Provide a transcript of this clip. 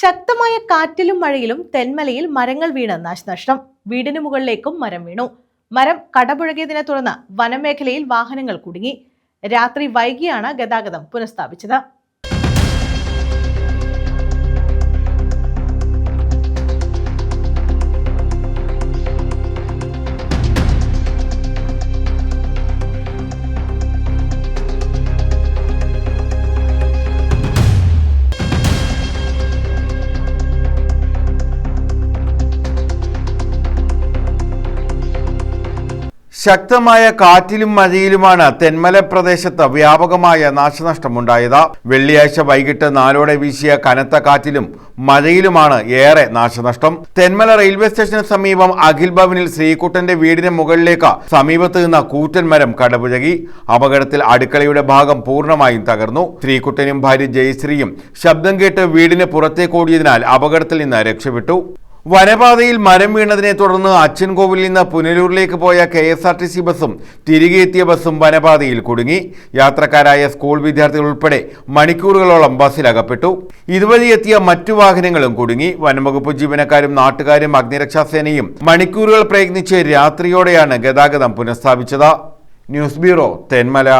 ശക്തമായ കാറ്റിലും മഴയിലും തെന്മലയിൽ മരങ്ങൾ വീണ് നാശനഷ്ടം. വീടിന് മുകളിലേക്കും മരം വീണു. മരം കടപുഴകിയതിനെ തുടർന്ന് വനമേഖലയിൽ വാഹനങ്ങൾ കുടുങ്ങി. രാത്രി വൈകിയാണ് ഗതാഗതം പുനഃസ്ഥാപിച്ചത്. ശക്തമായ കാറ്റിലും മഴയിലുമാണ് തെന്മല പ്രദേശത്ത് വ്യാപകമായ നാശനഷ്ടമുണ്ടായത്. വെള്ളിയാഴ്ച വൈകിട്ട് നാലോടെ വീശിയ കനത്ത കാറ്റിലും മഴയിലുമാണ് ഏറെ നാശനഷ്ടം. തെന്മല റെയിൽവേ സ്റ്റേഷന് സമീപം അഖിൽ ഭവനിൽ ശ്രീകുട്ടന്റെ വീടിന് മുകളിലേക്ക് സമീപത്ത് നിന്ന കൂറ്റൻ മരം കടപുഴകി. അപകടത്തിൽ അടുക്കളയുടെ ഭാഗം പൂർണമായും തകർന്നു. ശ്രീകുട്ടനും ഭാര്യ ജയശ്രീയും ശബ്ദം കേട്ട് വീടിന് പുറത്തേക്കോടിയതിനാൽ അപകടത്തിൽ നിന്ന് രക്ഷപ്പെട്ടു. വനപാതയിൽ മരം വീണതിനെ തുടർന്ന് അച്ചൻകോവിൽ നിന്ന് പുനലൂരിലേക്ക് പോയ K S R T C ബസ്സും തിരികെ എത്തിയ ബസ്സും വനപാതയിൽ കുടുങ്ങി. യാത്രക്കാരായ സ്കൂൾ വിദ്യാർത്ഥികൾ ഉൾപ്പെടെ മണിക്കൂറുകളോളം ബസ്സിലകപ്പെട്ടു ഇതുവഴി എത്തിയ മറ്റു വാഹനങ്ങളും കുടുങ്ങി. വനംവകുപ്പ് ജീവനക്കാരും നാട്ടുകാരും അഗ്നിരക്ഷാസേനയും മണിക്കൂറുകൾ പ്രയത്നിച്ച് രാത്രിയോടെയാണ് ഗതാഗതം പുനഃസ്ഥാപിച്ചത്. News bureau Thenmala.